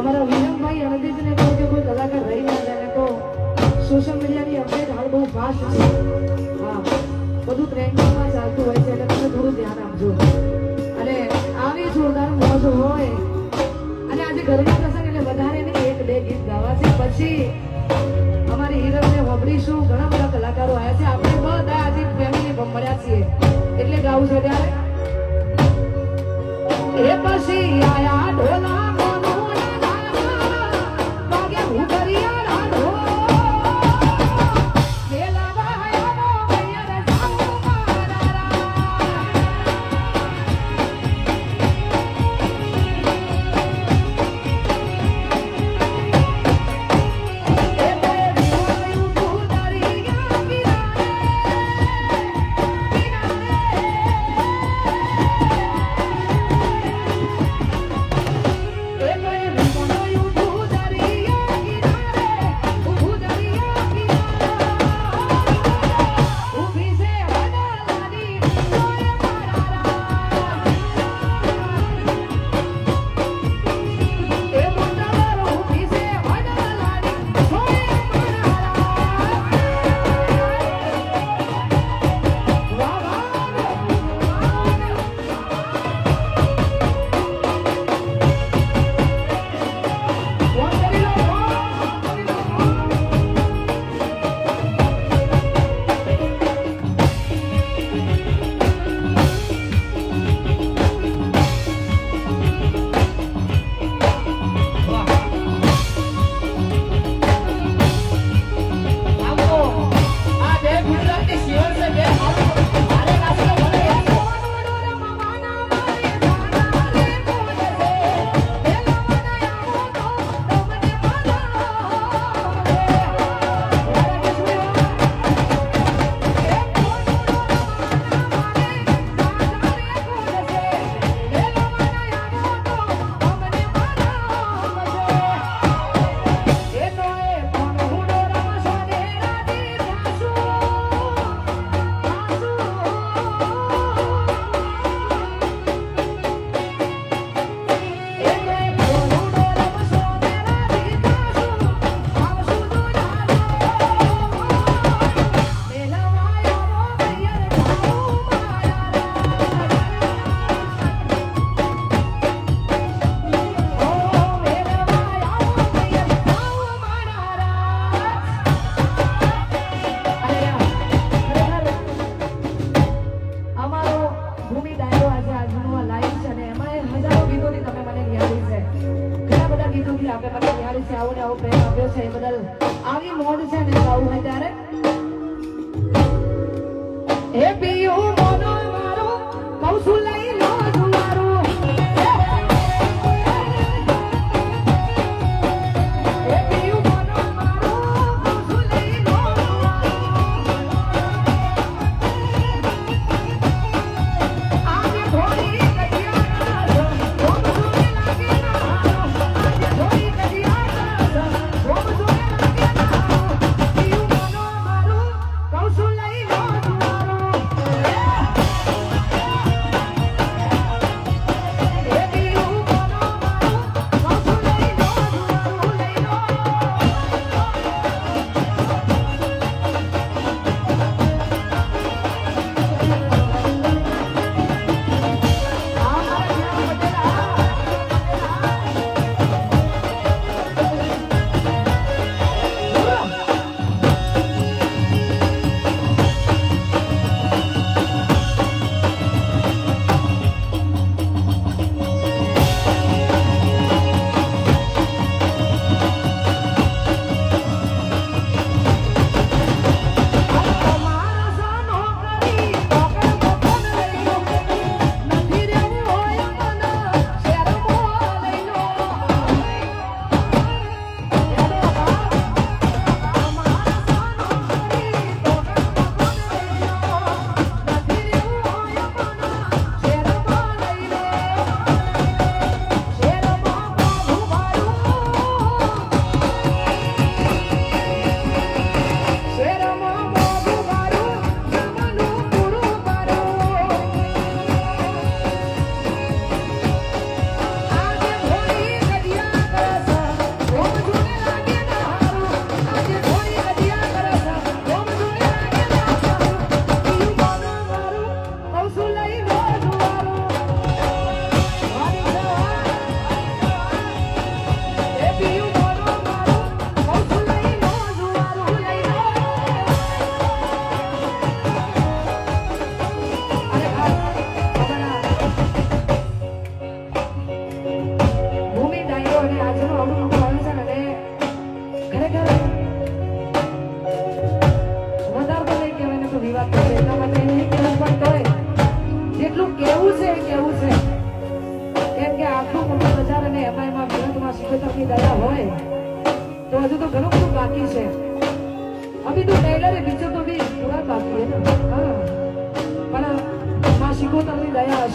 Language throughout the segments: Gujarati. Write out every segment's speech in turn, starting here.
અમારા વિનમભાઈ અનદિતને કહો કે કોઈ કલાકાર રહી ના જાય તો સોશિયલ મીડિયાની અપડેટ હાલ બહુ ફાસ્ટ છે. હા, બધું ટ્રેન્ડિંગમાં ચાલતું હોય છે એટલે તમે થોડું ધ્યાન આપજો. અને આવી જોરદાર મોજ હોય. અને આજે ગરબા પ્રસંગ એટલે વધારે નહીં, એક બે ગીત ગાવા છે પછી આવી મોડ છે ને આવું હોય ત્યારે.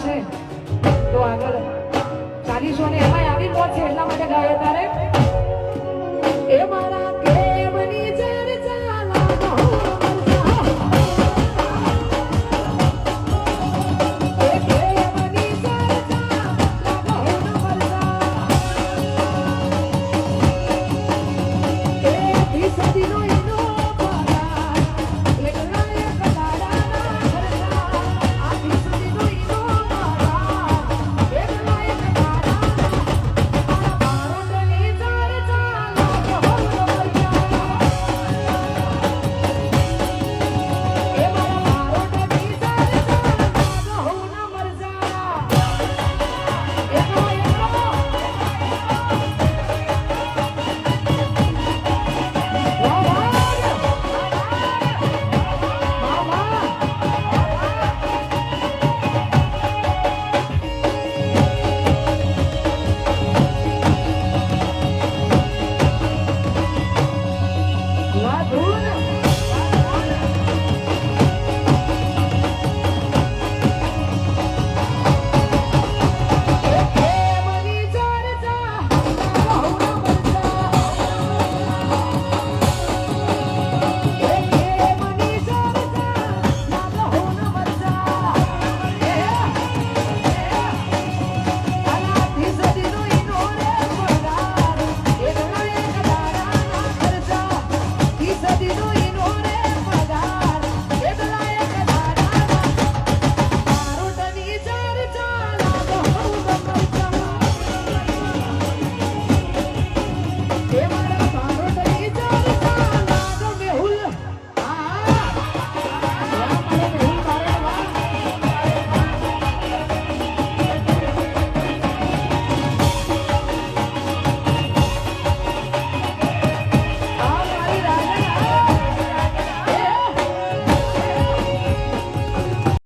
છે. તો આગળ ચાલીસો ને એમાં આવી જ છે એટલા માટે ગાયો તારે